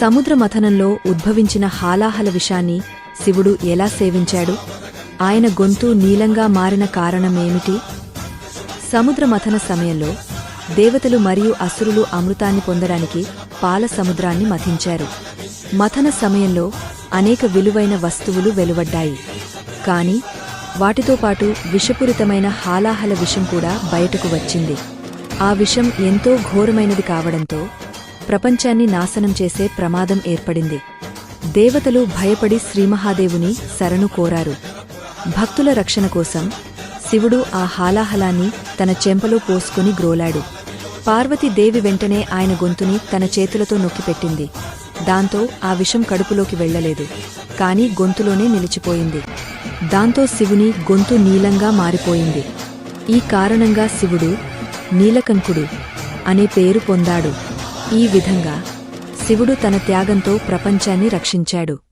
సముద్ర మథనంలో ఉద్భవించిన హాలాహల విషాన్ని శివుడు ఎలా సేవించాడు? ఆయన గొంతు నీలంగా మారిన కారణమేమిటి? సముద్ర మథన సమయంలో దేవతలు మరియు అసురులు అమృతాన్ని పొందడానికి పాల సముద్రాన్ని మథించారు. మథన సమయంలో అనేక విలువైన వస్తువులు వెలువడ్డాయి. కాని వాటితో పాటు విషపూరితమైన హాలాహల విషం కూడా బయటకు వచ్చింది. ఆ విషం ఎంతో ఘోరమైనది కావడంతో ప్రపంచాన్ని నాశనం చేసే ప్రమాదం ఏర్పడింది. దేవతలు భయపడి శ్రీమహాదేవుని శరణు కోరారు. భక్తుల రక్షణ కోసం శివుడు ఆ హాలాహలాన్ని తన చెంపలో పోసుకుని గ్రోలాడు. పార్వతీదేవి వెంటనే ఆయన గొంతుని తన చేతులతో నొక్కిపెట్టింది. దాంతో ఆ విషం కడుపులోకి వెళ్ళలేదు కాని గొంతులోనే నిలిచిపోయింది. దాంతో శివుని గొంతు నీలంగా మారిపోయింది. ఈ కారణంగా శివుడు నీలకంకుడు అనే పేరు పొందాడు. ఈ విధంగా శివుడు తన త్యాగంతో ప్రపంచాన్ని రక్షించాడు.